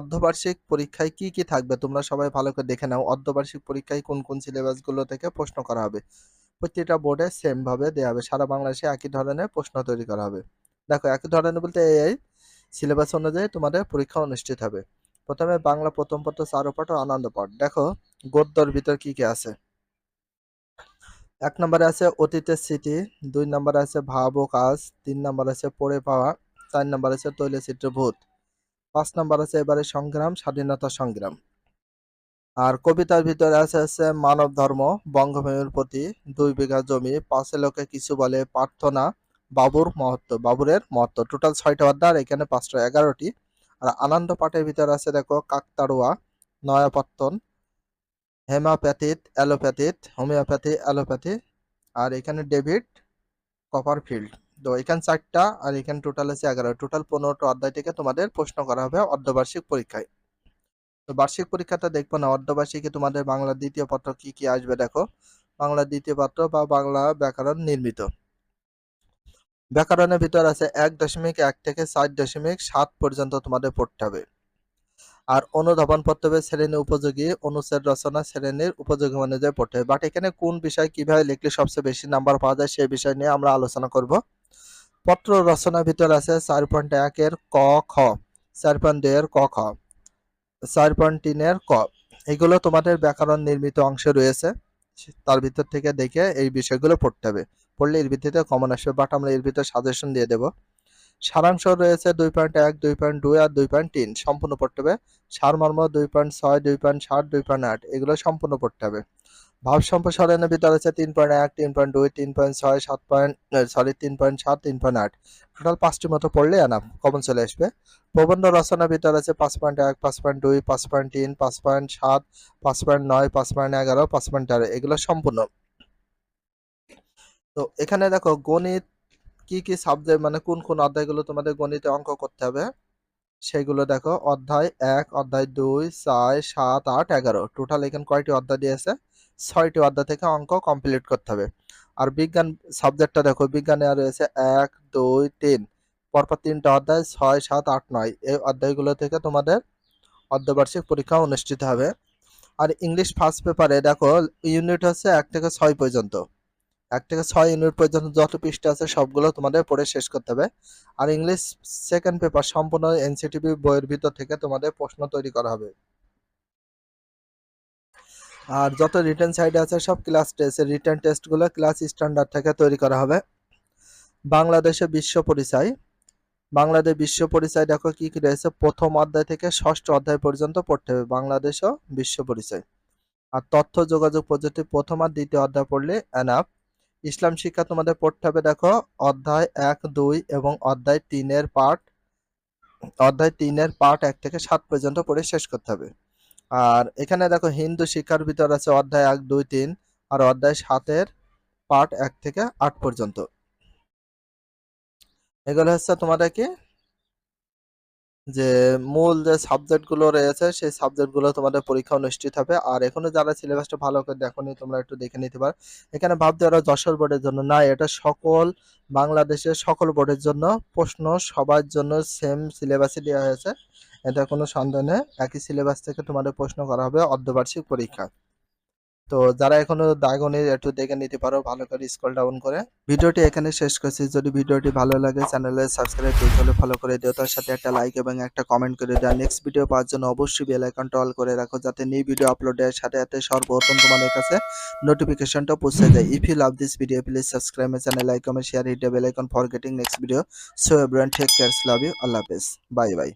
অর্ধবার্ষিক পরীক্ষায় কি কি থাকবে? তোমরা সবাই ভালো করে দেখে নাও। অর্ধবার্ষিক পরীক্ষায় কোন কোন সিলেবাসগুলো থেকে প্রশ্ন করা হবে? প্রতিটা বোর্ডে সেম ভাবে দেওয়া হবে। সারা বাংলাদেশে একই ধরনের প্রশ্ন তৈরি করা হবে। দেখো, একই ধরনের বলতে এই সিলেবাস অনুযায়ী তোমাদের পরীক্ষা অনুষ্ঠিত হবে। প্রথমে বাংলা প্রথম পত্র চারুপাঠ ও আনন্দ পাঠ দেখো, গদ্যর ভিতর কি কি আছে? এক নম্বরে আছে অতীতের স্মৃতি, দুই নম্বরে আছে ভাব ও কাজ, তিন নম্বর আছে পড়ে পাওয়া, চার নম্বর আছে তৈলচিত্র ভূত। পাঁচ নম্বর আছে, এবারে সংগ্রাম, স্বাধীনতা, সংগ্রাম। আর কবিতার ভিতরে আছে আছে মানব ধর্ম, বঙ্গভূমির প্রতি দুই বিঘা জমি, পাঁচে লোকে কিছু বলে প্রার্থনা, বাবুর মহত্ব, বাবুরের মহত্ব। টোটাল ছয়টা অধ্যায় এখানে পাঁচটা, এগারোটি। আর আনন্দ পাঠের ভিতরে আছে, দেখো, কাকতাড়ুয়া, নয়াপত্তন, হেমাপ্যাথিত, অ্যালোপ্যাথিত, হোমিওপ্যাথি, অ্যালোপ্যাথি। আর এখানে ডেভিড কপারফিল্ড। তো এখানে চারটা আর এখানে টোটাল আছে এগারো। টোটাল পনেরোটা অধ্যায় থেকে তোমাদের প্রশ্ন করা হবে অর্ধবার্ষিক পরীক্ষায়। তো বার্ষিক পরীক্ষাটা দেখব না, অর্ধবার্ষিকে তোমাদের বাংলা দ্বিতীয় পত্র কি কি আসবে দেখো। বাংলা দ্বিতীয় পত্র বা বাংলা ব্যাকরণ নির্মিত। ব্যাকরণের ভিতর আছে এক দশমিক এক থেকে চার দশমিক সাত পর্যন্ত তোমাদের পড়তে হবে। আর অনুধাবন পড়তে হবে শ্রেণি উপযোগী, অনুচ্ছেদ রচনা শ্রেণির উপযোগী অনুযায়ী পড়তে হবে। বাট এখানে কোন বিষয় কীভাবে লিখলে সবচেয়ে বেশি নাম্বার পাওয়া যায় সেই বিষয় নিয়ে আমরা আলোচনা করব। পত্র রচনার ভিতর আছে চার পয়েন্ট একের ক, খ। চার পয়েন্ট দুইয়ের ক, খ। চার পয়েন্ট তিনের ক। এগুলো তোমাদের ব্যাকরণ নির্মিত অংশে রয়েছে। তার ভিতর থেকে দেখে এই বিষয়গুলো পড়তে হবে। পড়লে এর ভিত্তিতে কমন আসবে বাট আমরা এর ভিতরে সাজেশন দিয়ে দেব। সারাংশ রয়েছে দুই পয়েন্ট এক, দুই পয়েন্ট দুই আর দুই পয়েন্ট তিন। সম্পূর্ণ পড়তে হবে। সারমর্ম দুই পয়েন্ট ছয়, দুই পয়েন্ট সাত, দুই পয়েন্ট আট। এগুলো সম্পূর্ণ পড়তে হবে। ভাব সম্প্রসারণের ভিতরে আছে তিন পয়েন্ট এক, তিন পয়েন্ট দুই, তিন পয়েন্ট ছয়, সাত পয়েন্ট সরি তিন পয়েন্ট সাত, তিন পয়েন্ট আট। টোটাল পাঁচটি মতো পড়লে আনাম কমন চলে আসবে। প্রবন্ধ রচনার ভিতরে আছে পাঁচ পয়েন্ট এক, পাঁচ পয়েন্ট দুই, পাঁচ পয়েন্ট তিন, পাঁচ পয়েন্ট সাত, পাঁচ পয়েন্ট নয়, পাঁচ পয়েন্ট এগারো, পাঁচ পয়েন্ট তেরো, এগুলো সম্পূর্ণ। তো এখানে দেখো গণিত কি কি সাবজেক্ট মানে কোন কোন অধ্যায়গুলো তোমাদের গণিতে অঙ্ক করতে হবে? সেগুলো দেখো, অধ্যায় এক, অধ্যায় দুই, চার, সাত, আট, এগারো। টোটাল এখানে কয়টি অধ্যায় দিয়েছে? ছয়টি অধ্যায় থেকে অঙ্ক কমপ্লিট করতে হবে। আর বিজ্ঞান সাবজেক্টটা দেখো, বিজ্ঞানে আর রয়েছে এক, দুই, তিন। পরপর তিনটা অধ্যায়, ছয়, সাত, আট, নয়। এই অধ্যায়গুলো থেকে তোমাদের অর্ধবার্ষিক পরীক্ষা অনুষ্ঠিত হবে। আর ইংলিশ ফার্স্ট পেপারে দেখো ইউনিট হচ্ছে এক থেকে ছয় পর্যন্ত। এক থেকে ছয় ইউনিট পর্যন্ত যত পৃষ্ঠা আছে, সবগুলো তোমাদের পড়ে শেষ করতে হবে। আর ইংলিশ সেকেন্ড পেপার সম্পূর্ণ এনসিটিভি বইয়ের ভিতর থেকে তোমাদের প্রশ্ন তৈরি করা হবে। আর যত রিটার্ন সাইড আছে, সব ক্লাস টেস্ট রিটার্ন টেস্টগুলো ক্লাস স্ট্যান্ডার্ড থেকে তৈরি করা হবে। বাংলাদেশে বিশ্ব পরিচয়। বাংলাদেশ বিশ্ব পরিচয় দেখো কি কি রয়েছে। প্রথম অধ্যায় থেকে ষষ্ঠ অধ্যায় পর্যন্ত পড়তে হবে। বাংলাদেশ বিশ্ব পরিচয়। আর তথ্য যোগাযোগ প্রযুক্তি প্রথম আর দ্বিতীয় অধ্যায় পড়লে এনাফ ইসলাম শিক্ষা তোমাদের পড়তে হবে দেখো অধ্যায় এক, দুই এবং অধ্যায় তিনের পার্ট অধ্যায় তিনের পার্ট এক থেকে সাত পর্যন্ত পড়ে শেষ করতে হবে। আর এখানে দেখো হিন্দু শিক্ষার ভিতর আছে অধ্যায় এক, দুই, তিন আর অধ্যায় সাতের পার্ট এক থেকে আট পর্যন্ত। এগুলো হচ্ছে তোমাদের কি? যে মূল যে সাবজেক্টগুলো রয়েছে, সেই সাবজেক্টগুলো তোমাদের পরীক্ষা অনুষ্ঠিত হবে। আর এখনও যারা সিলেবাসটা ভালো করে দেখোনি, তোমরা একটু দেখে নিতে পারো। এখানে ভাবতে পারো যশোর বোর্ডের জন্য। না, এটা সকল বাংলাদেশের সকল বোর্ডের জন্য প্রশ্ন সবার জন্য সেম সিলেবাসে দেওয়া হয়েছে। এটা কোনো সন্দেহ একই সিলেবাস থেকে তোমাদের প্রশ্ন করা হবে অর্ধবার্ষিক পরীক্ষা। তো যারা এখনও দাগনের একটু দেখে নিতে পারো, ভালো করে স্ক্রল ডাউন করে। ভিডিওটি এখানে শেষ করছি। যদি ভিডিওটি ভালো লাগে চ্যানেলে সাবস্ক্রাইব করতে হলে ফলো করে দিও। তার সাথে একটা লাইক এবং একটা কমেন্ট করে দাও। নেক্সট ভিডিও পাওয়ার জন্য অবশ্যই বেল আইকনটা অল করে রাখো, যাতে নিউ ভিডিও আপলোডের সাথে সাথে সর্বপ্রথম তোমাদের কাছে নোটিফিকেশনটা পৌঁছে যায়। If you love this video please subscribe my channel like comment share hit bell icon for getting next video so everyone take cares love you আল্লাহ হাফেজ। Bye bye